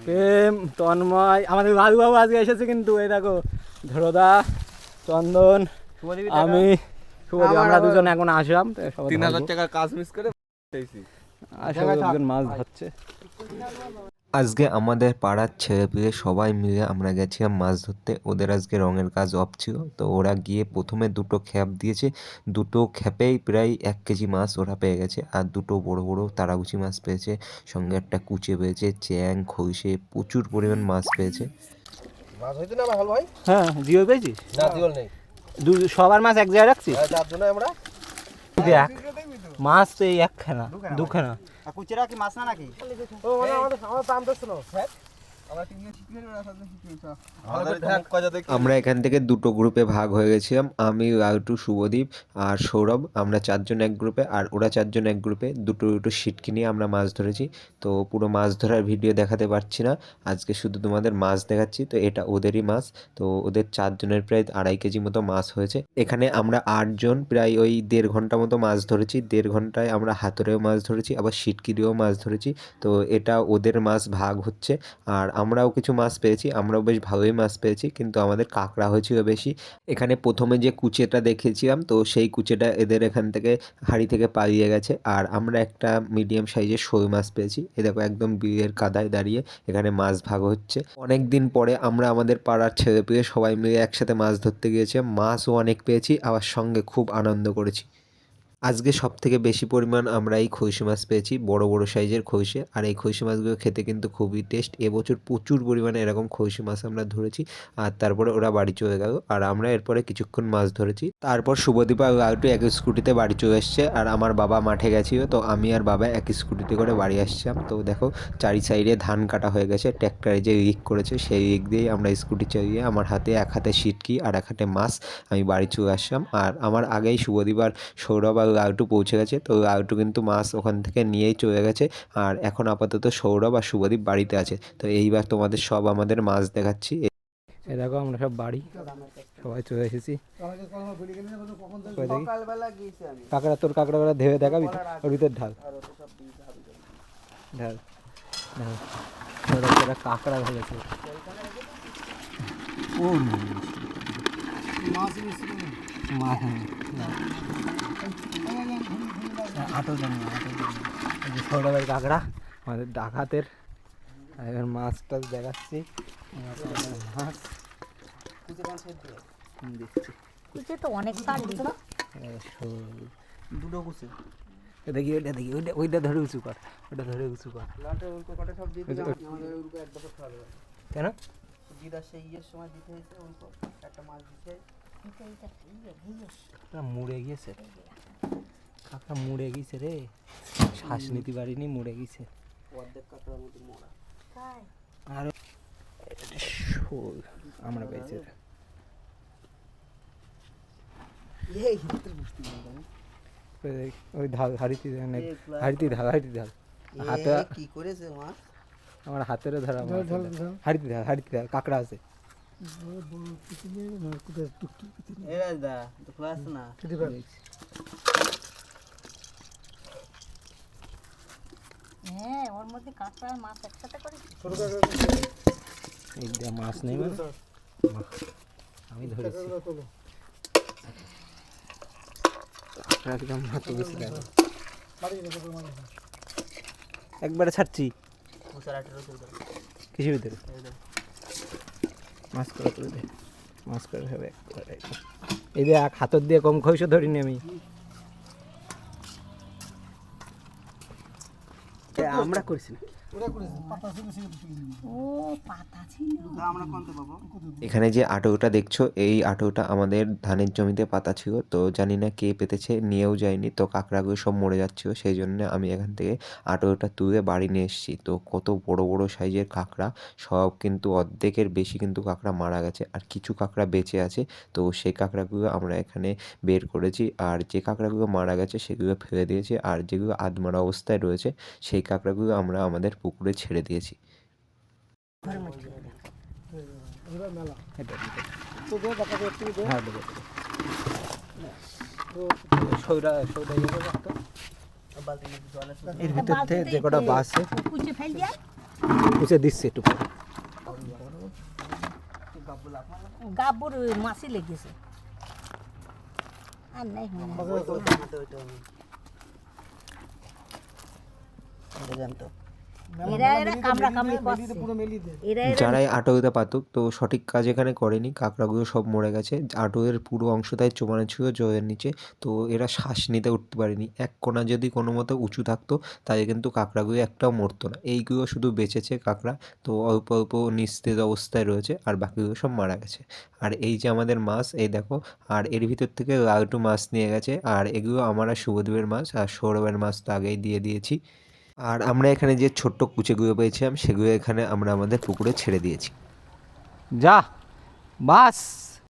প্রেম তন্ময় আমাদের বাবু বাবু আজকে এসেছে কিন্তু এই দেখো ধরোদা চন্দন আমি শুভদীপ আমরা দুজন এখন আসলাম তিন হাজার। টাকার কাজ মিস করে দুজন মাছ ধরছে আজকে আমাদের পাড়ার ছেলেপিলে সবাই মিলে আমরা গেছিলাম মাছ ধরতে। ওদের আজকে রঙের কাজ অফ ছিল। তো ওরা গিয়ে প্রথমে দুটো খ্যাপ দিয়েছে। দুটো খ্যাপেই প্রায় এক কেজি মাছ ওরা পেয়ে গেছে। আর দুটো বড় বড় তারাগুচি মাছ পেয়েছে। সঙ্গে একটা কুচে পেয়েছে চ্যাং খইসে প্রচুর পরিমাণ মাছ পেয়েছে। মাছ হইতে না ভালো ভাই? হ্যাঁ জিও পেয়েছিস? না দিওল নেই। সবার মাছ এক জায়গায় রাখছিস? হ্যাঁ, আমরা দেখ মাছ তো এই একখানা দুখানা কুচেরা কি মাছ না নাকি? ও মানে আমাদের দাম দিচ্ছ না। আমাদের দেখ কয়টা দেখি আমরা এখান থেকে দুটো গ্রুপে ভাগ হয়ে গেছিলাম, আমি লালটু শুভদীপ আর সৌরভ। আমরা চারজন এক গ্রুপে আর ওরা চারজন এক গ্রুপে দুটো দুটো সিটকি নিয়ে আমরা মাছ ধরেছি। তো পুরো মাছ ধরার ভিডিও দেখাতে পারছি না। আজকে শুধু তোমাদের মাছ দেখাচ্ছি। তো এটা ওদেরই মাছ। তো ওদের চারজনের প্রায় আড়াই কেজি মতো মাছ হয়েছে। এখানে আমরা আটজন প্রায় ওই দেড় ঘণ্টা মতো মাছ ধরেছি। দেড় ঘন্টায় আমরা হাতরেও মাছ ধরেছি, আবার সিটকি দিয়েও মাছ ধরেছি। তো এটা ওদের মাছ ভাগ হচ্ছে। আর আমরাও কিছু মাছ পেয়েছি, আমরাও বেশ ভালোই মাছ পেয়েছি, কিন্তু আমাদের কাঁকড়া হয়েছিল বেশি। এখানে প্রথমে যে কুচেটা দেখেছিলাম, তো সেই কুচেটা এদের এখান থেকে হাড়ি থেকে পালিয়ে গেছে, আর আমরা একটা মিডিয়াম সাইজের শোল মাছ পেয়েছি। এ দেখো, একদম বিয়ের কাদায় দাঁড়িয়ে এখানে মাছ ভাগ হচ্ছে। অনেক দিন পরে আমরা আমাদের পাড়ার ছেলে পেয়ে সবাই মিলে একসাথে মাছ ধরতে গিয়েছে মাছও অনেক পেয়েছি, আবার সঙ্গে খুব আনন্দ করেছি। আজকে সব থেকে বেশি পরিমাণ আমরা এই খৈশি মাছ পেয়েছি, বড় বড় সাইজের খৈশে আর এই খৈশি মাছগুলো খেতে কিন্তু খুবই টেস্ট এবছর প্রচুর পরিমাণে এরকম খৈশি মাছ আমরা ধরেছি, আর তারপরে ওরা বাড়ি চলে গেল। আর আমরা এরপরে কিছুক্ষণ মাছ ধরেছি। তারপর শুভদীপ লালটু এক স্কুটিতে বাড়ি চলে এসছে, আর আমার বাবা মাঠে গেছিল, তো আমি আর বাবা এক স্কুটিতে করে বাড়ি আসছিলাম। তো দেখো, চারি সাইডে ধান কাটা হয়ে গেছে ট্র্যাক্টরে যে রিক করেছে, সেই রিক দিয়েই আমরা স্কুটি চালিয়ে আমার হাতে এক হাতে সিটকি আর এক হাতে মাছ আমি বাড়ি চলে আসলাম আর আমার আগেই শুভদীপ আর সৌরভ আর লাউটু পৌঁছে গেছে। তো লাউটু কিন্তু মাছ ওখান থেকে নিয়েই চলে গেছে। আর এখন আপাতত সৌরভ আর শুভদীপ বাড়িতে আছে। তো এইবার তোমাদের সব আমাদের মাছ দেখাচ্ছি। এ দেখো আমরা সব বাড়ি। সবাই চলে এসেছি। কাঁকড়া তোর কাঁকড়া কাঁকড়া ধেয়ে দেখাবি? ওর ভিতর ঢাল। ঢাল। ঢাল। ওরা কাঁকড়া ধরেছে। ও মাছ। না। আটো জানি না, জানি। না। যে সৌরভের কাঁকড়া আমাদের ডাকাতের। এবার মাছ টাছ দেখাচ্ছি। মাছ হুম, কুচে তো অনেক পার না? দুটো কুচি এ দেখি ওইটা দেখি ওইটা ওইটা ধরে উঁচু কর ওটা ধরে উঁচু কর। কেন? দিদা সেই ইয়ের সময় দিতে হয়েছে উল্টো একটা মাছ দিতে মুড়ে গিয়েছে। কাঁকড়া মুড়ে গিয়েছে রে। শ্বাস নিতে পারিনি মুড়ে তাই আর আমরা পেয়েছি এটা। এই ভিতরে বুঝতে পারলাম ওই ঢাল হাড়িতে ঢাল এ প্লাস- হাড়িতে ঢাল হাড়িতে ঢাল। হাতে কি করেছে মাছ আমার হাতেরও ধরা হাড়িতে ঢাল হাড়িতে ঢাল কাঁকড়া আছে। এ রাজদা তো ক্লাস না। হ্যাঁ ওর মধ্যে কাঁকড়া আর মাছ একসাথে করে এই দেখ মাছ নেই আমি ধরেছি। একদম হাতে বেশি লাগে। একবারে ছাড়ছি। কিসের ভিতরে? মাছ করে তুলে দে। মাছ করে হবে একবারে। এই যে এক হাতর দিয়ে কম খৈশ ধরিনি আমি। আমরা করেছি ও পাতা ছিল আমরা কোনতে পাবো? এখানে যে আটৌটা দেখছ এই আটৌটা আমাদের ধানের জমিতে পাতা ছিল তো জানি না কে পেতেছে নিয়েও যায়নি তো কাঁকড়াগুলো সব মরে যাচ্ছিল সেই জন্য আমি এখান থেকে আটৌটা তুলে বাড়ি নিয়ে এসেছি। তো কত বড় বড় সাইজের কাঁকড়া সব কিন্তু অর্ধেকের বেশি কিন্তু কাঁকড়া মারা গেছে আর কিছু কাঁকড়া বেঁচে আছে তো সেই কাঁকড়াগুলো আমরা এখানে বের করেছি আর যে কাঁকড়াগুলো মারা গেছে সেগুলো ফেলে দিয়েছি আর যেগুলো আধমারা অবস্থায় রয়েছে সেই কাঁকড়াগুলো আমরা আমাদের পুকুরে ছেড়ে দিয়েছি। এর ভিতর থেকে যে কটা বাসে কুচে দিচ্ছে একটু পরে। গাব্বর মাছি লেগেছে। আর নেই জানতো? এরা এরা কামড়া কামড়ি করছে এরা এরা যারা এই আটকটা পাতুক তো সঠিক কাজ এখানে করেনি কাঁকড়াগুলো সব মরে গেছে। আটকের পুরো অংশটাই চোবানো ছিল জয়ের নিচে তো এরা শ্বাস নিতে উঠতে পারেনি। এক কোণা যদি কোনো মতো উঁচু থাকতো তাহলে কিন্তু কাঁকড়াগুলো একটাও মরতো না। এইগুলো শুধু বেঁচেছে কাঁকড়া তো অল্প অল্প নিস্তেজ অবস্থায় রয়েছে আর বাকিগুলো সব মারা গেছে। আর এই যে আমাদের মাছ এই দেখো আর এর ভিতর থেকে লালটু মাছ নিয়ে গেছে আর এগুলো আমার আর শুভদেবের মাছ আর সৌরভের মাছ তো আগেই দিয়ে দিয়েছি। আর আমরা এখানে যে ছোট্ট কুচে গুঁয়ে পেয়েছিলাম, সেগুলো এখানে আমরা আমাদের পুকুরে ছেড়ে দিয়েছি। যা, বাস।